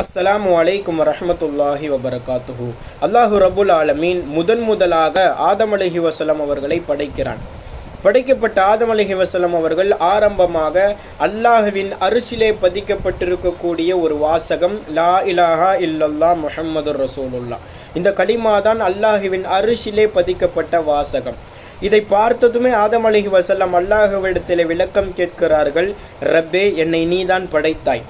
அஸ்லாம் அலைக்கும் வரமத்துல்லாஹி வபரகாத்துஹு அல்லாஹு ரபுல் ஆலமீன் முதன் முதலாக ஆதம் அலஹி வசலம் அவர்களை படைக்கிறான். படைக்கப்பட்ட ஆதம் அலஹி வசலம் அவர்கள் ஆரம்பமாக அல்லாஹுவின் அரிசிலே பதிக்கப்பட்டிருக்கக்கூடிய ஒரு வாசகம் லா இலாஹா இல்லல்லா முஹம்மது ரசூலுல்லா இந்த கலிமா தான் அல்லாஹுவின் அரிசிலே பதிக்கப்பட்ட வாசகம். இதை பார்த்ததுமே ஆதம் அலஹி வஸல்லம் அல்லாஹுவிடத்தில் விளக்கம் கேட்கிறார்கள் ரப்பே என்னை நீதான் படைத்தாய்.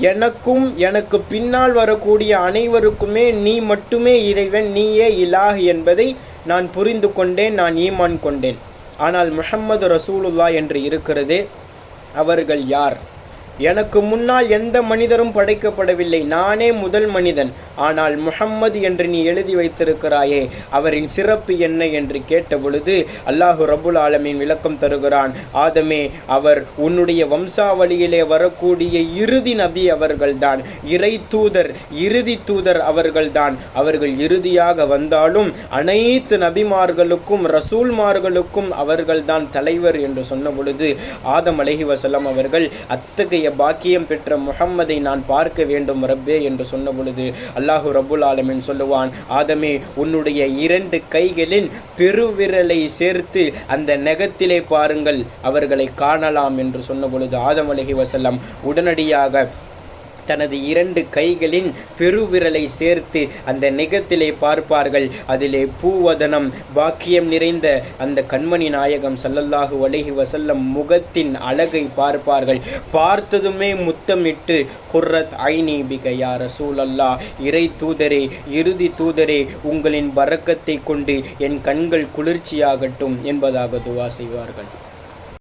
எனக்கும் எனக்கு பின்னால் வரக்கூடிய அனைவருக்குமே நீ மட்டுமே இறைவன் நீயே இலாஹ் என்பதை நான் புரிந்து கொண்டேன் நான் ஈமான் கொண்டேன். ஆனால் முஹம்மது ரசூலுல்லா என்று இருக்கிறதே அவர்கள் யார்? எனக்கு முன்னால் எந்த மனிதரும் படைக்கப்படவில்லை. நானே முதல் மனிதன். ஆனால் முஹம்மது என்று நீ எழுதி வைத்திருக்கிறாயே அவரின் சிறப்பு என்ன என்று கேட்டபொழுது அல்லாஹு ரபுல் ஆலமின் விளக்கம் தருகிறான். ஆதமே அவர் உன்னுடைய வம்சாவளியிலே வரக்கூடிய இறுதி நபி அவர்கள்தான். இறை தூதர் இறுதி தூதர் அவர்கள்தான். அவர்கள் இறுதியாக வந்தாலும் அனைத்து நபிமார்களுக்கும் ரசூல்மார்களுக்கும் அவர்கள்தான் தலைவர் என்று சொன்ன பொழுது ஆதம் அலஹி வசலம் அவர்கள் அத்தகைய பாக்கியம் பெற்ற முகம்மதை நான் பார்க்க வேண்டும் ரப்பே என்று சொன்ன பொழுது அல்லாஹு ரபுல் ஆலமின் சொல்லுவான் ஆதமே உன்னுடைய இரண்டு கைகளின் பெருவிரலை சேர்த்து அந்த நெகத்திலே பாருங்கள் அவர்களை காணலாம் என்று சொன்ன பொழுது ஆதம் அலஹி வசல்லம் உடனடியாக தனது இரண்டு கைகளின் பெருவிரலை சேர்த்து அந்த நிகத்திலே பார்ப்பார்கள். அதிலே பூவதனம் பாக்கியம் நிறைந்த அந்த கண்மணி நாயகம் சல்லல்லாஹு அலஹி வசல்லம் முகத்தின் அழகை பார்ப்பார்கள். பார்த்ததுமே முத்தமிட்டு குர்ரத் ஐனி யா ரசூல் அல்லா இறை தூதரே இறுதி தூதரே உங்களின் பறக்கத்தை கொண்டு என் கண்கள் குளிர்ச்சியாகட்டும் என்பதாக துவா செய்வார்கள்.